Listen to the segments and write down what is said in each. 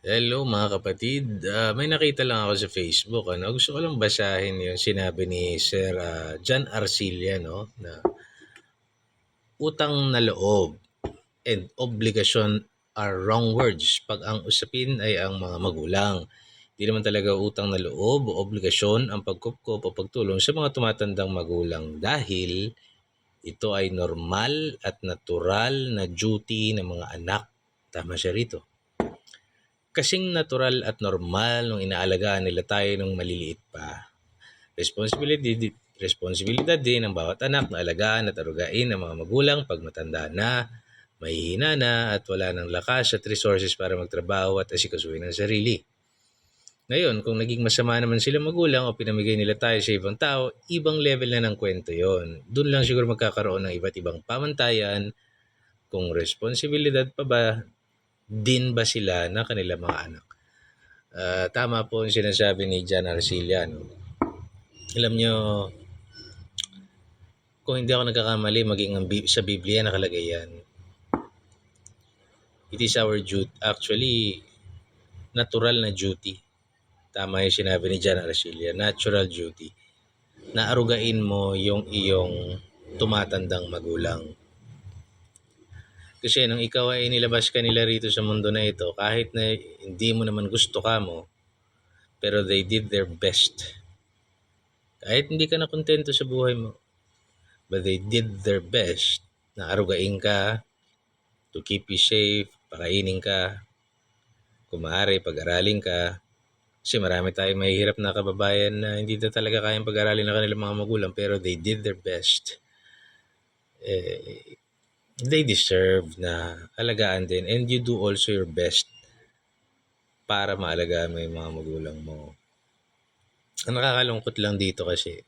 Hello mga kapatid, Ah, may nakita lang ako sa Facebook ano, gusto ko lang basahin yung sinabi ni Sir, ah, John Arcilla 'no, na utang na loob and obligasyon are wrong words 'pag ang usapin ay ang mga magulang. Di naman talaga utang na loob o obligasyon ang pagkupkop o pagtulong sa mga tumatandang magulang dahil ito ay normal at natural na duty ng mga anak. Tama siya rito. Kasing natural at normal nung inaalagaan nila tayo nung maliliit pa. Responsibility, responsibilidad din ng bawat anak na alagaan at arugain ng mga magulang pag matanda na, mahihina na at wala ng lakas at resources para magtrabaho at asikasuhin ang sarili. Ngayon, kung naging masama naman sila magulang o pinamigay nila tayo sa ibang tao, ibang level na ng kwento yon. Doon lang siguro magkakaroon ng iba't ibang pamantayan kung responsibilidad pa ba din ba sila ng kanilang mga anak. Ah, tama po ang sinasabi ni John Arcilla. No? Alam nyo, kung hindi ako nagkakamali, maging ang sa Biblia nakalagay yan. It is our duty, actually, natural na duty. Tama yung sinabi ni John Arcilla, natural duty. Na arugain mo yung iyong tumatandang magulang. Kasi nung ikaw ay nilabas ka nila rito sa mundo na ito, kahit na hindi mo naman gusto ka mo, pero they did their best. Kahit hindi ka na kontento sa buhay mo, but they did their best na arugain ka, to keep you safe, pakainin ka, kung maaari, pag-aralin ka. Kasi marami tayong mahihirap na kababayan na hindi na talaga kayang pag-aralin ng kanilang mga magulang, pero they did their best. Eh, they deserve na alagaan din and you do also your best para maalagaan mo yung mga magulang mo. Ang nakakalungkot lang dito kasi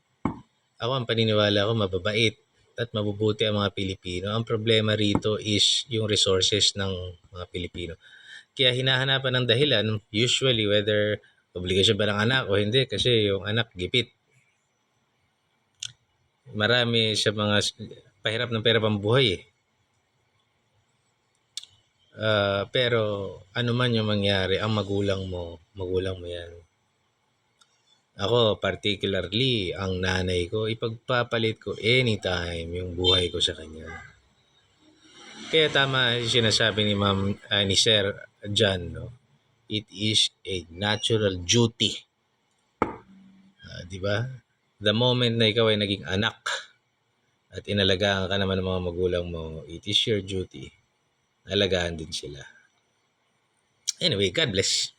ako ang paniniwala ko mababait at mabubuti ang mga Pilipino. Ang problema rito is yung resources ng mga Pilipino. Kaya hinahanapan ng dahilan usually whether obligasyon ba ng anak o hindi kasi yung anak gipit. Marami sa mga pahirap ng pera pang buhay eh. Ah, pero ano man yung mangyari, ang magulang mo, magulang mo yan. Ako, particularly, ang nanay ko, ipagpapalit ko anytime yung buhay ko sa kanya. Kaya tama sinasabi ni Ma'am, ah, ni Sir John, no? It is a natural duty. Ah, di ba? The moment na ikaw ay naging anak at inalagaan ka naman ng mga magulang mo, it is your duty. Alagaan din sila. Anyway, God bless.